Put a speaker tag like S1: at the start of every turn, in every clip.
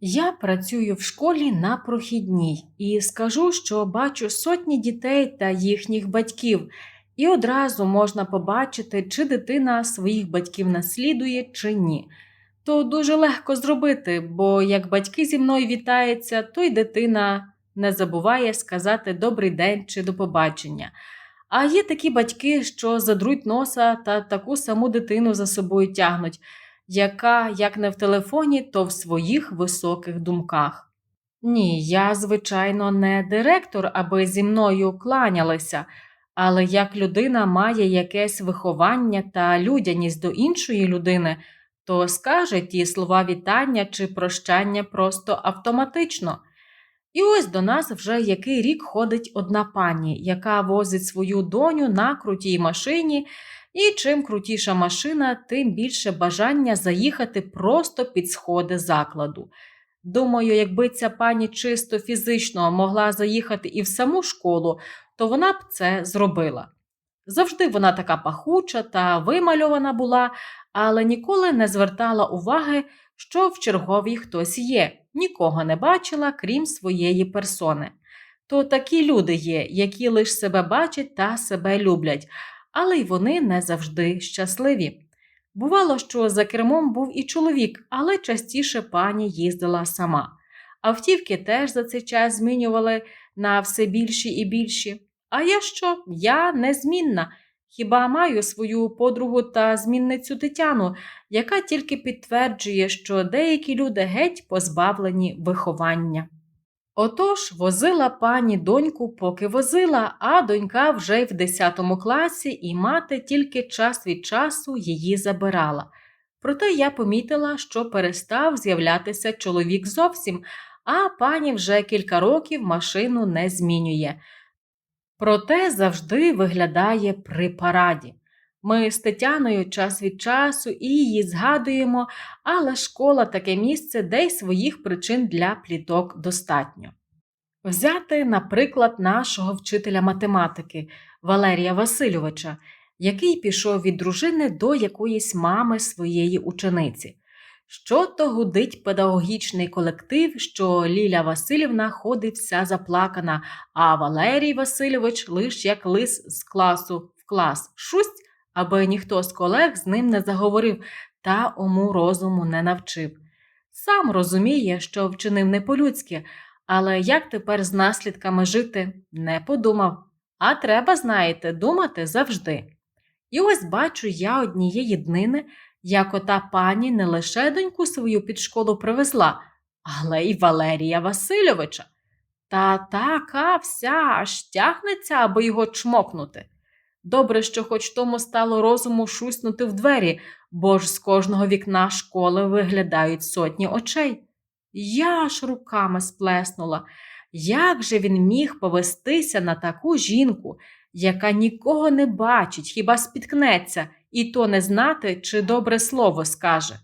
S1: Я працюю в школі на прохідній і скажу, що бачу сотні дітей та їхніх батьків, і одразу можна побачити, чи дитина своїх батьків наслідує, чи ні. То дуже легко зробити, бо як батьки зі мною вітаються, то й дитина не забуває сказати добрий день чи до побачення. А є такі батьки, що задруть носа та таку саму дитину за собою тягнуть, яка, як не в телефоні, то в своїх високих думках. Ні, я, звичайно, не директор, аби зі мною кланялися, але як людина має якесь виховання та людяність до іншої людини, то скаже ті слова вітання чи прощання просто автоматично. І ось до нас вже який рік ходить одна пані, яка возить свою доню на крутій машині, і чим крутіша машина, тим більше бажання заїхати просто під сходи закладу. Думаю, якби ця пані чисто фізично могла заїхати і в саму школу, то вона б це зробила. Завжди вона така пахуча та вимальована була, але ніколи не звертала уваги, що в черговій хтось є, нікого не бачила, крім своєї персони. То такі люди є, які лише себе бачать та себе люблять, але й вони не завжди щасливі. Бувало, що за кермом був і чоловік, але частіше пані їздила сама. Автівки теж за цей час змінювали на все більші і більші. А я що? Я незмінна. Хіба маю свою подругу та змінницю Тетяну, яка тільки підтверджує, що деякі люди геть позбавлені виховання. Отож, возила пані доньку, поки возила, а донька вже й в 10 класі, і мати тільки час від часу її забирала. Проте я помітила, що перестав з'являтися чоловік зовсім, а пані вже кілька років машину не змінює. Проте завжди виглядає при параді. Ми з Тетяною час від часу і її згадуємо, але школа таке місце, де й своїх причин для пліток достатньо. Взяти, наприклад, нашого вчителя математики Валерія Васильовича, який пішов від дружини до якоїсь мами своєї учениці. Що то гудить педагогічний колектив, що Ліля Васильівна ходить вся заплакана, а Валерій Васильович лиш як лис з класу в клас шусть, аби ніхто з колег з ним не заговорив та ому розуму не навчив. Сам розуміє, що вчинив не по-людськи, але як тепер з наслідками жити, не подумав. А треба, знаєте, думати завжди. І ось бачу я однієї днини, як ота пані не лише доньку свою під школу привезла, але й Валерія Васильовича. Та така вся аж тягнеться, аби його чмокнути. Добре, що хоч тому стало розуму шуснути в двері, бо ж з кожного вікна школи виглядають сотні очей. Я ж руками сплеснула. Як же він міг повестися на таку жінку, яка нікого не бачить, хіба спіткнеться, і то не знати, чи добре слово скаже?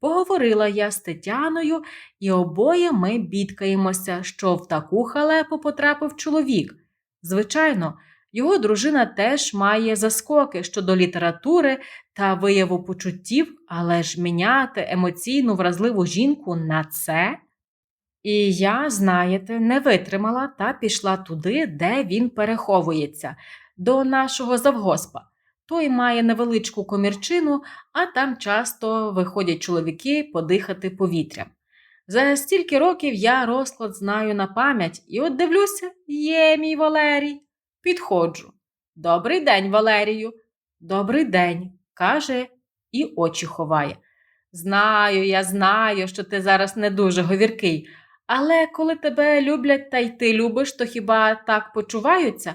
S1: Поговорила я з Тетяною, і обоє ми бідкаємося, що в таку халепу потрапив чоловік. Звичайно, його дружина теж має заскоки щодо літератури та вияву почуттів, але ж міняти емоційну вразливу жінку на це. І я, знаєте, не витримала та пішла туди, де він переховується, до нашого завгоспа. Той має невеличку комірчину, а там часто виходять чоловіки подихати повітрям. За стільки років я розклад знаю на пам'ять, і от дивлюся, є мій Валерій. Підходжу. Добрий день, Валерію. Добрий день, каже і очі ховає. Знаю, я знаю, що ти зараз не дуже говіркий, але коли тебе люблять та й ти любиш, то хіба так почуваються?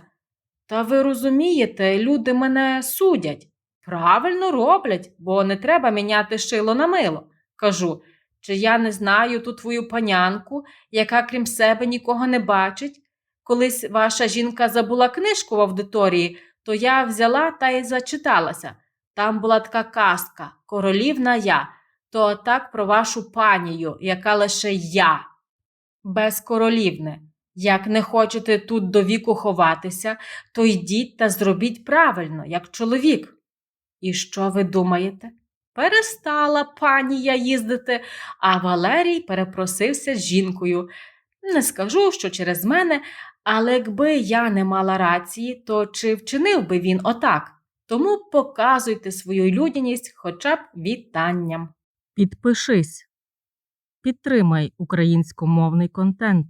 S1: Та ви розумієте, люди мене судять. Правильно роблять, бо не треба міняти шило на мило. Кажу, чи я не знаю ту твою панянку, яка крім себе нікого не бачить. Колись ваша жінка забула книжку в аудиторії, то я взяла та й зачиталася. Там була така казка Королівна я, то так про вашу панію, яка лише я. Без королівни. Як не хочете тут до віку ховатися, то йдіть та зробіть правильно, як чоловік. І що ви думаєте? Перестала панія їздити, а Валерій перепросився з жінкою. Не скажу, що через мене, але якби я не мала рації, то чи вчинив би він отак? Тому показуйте свою людяність хоча б вітанням. Підпишись. Підтримай українськомовний контент.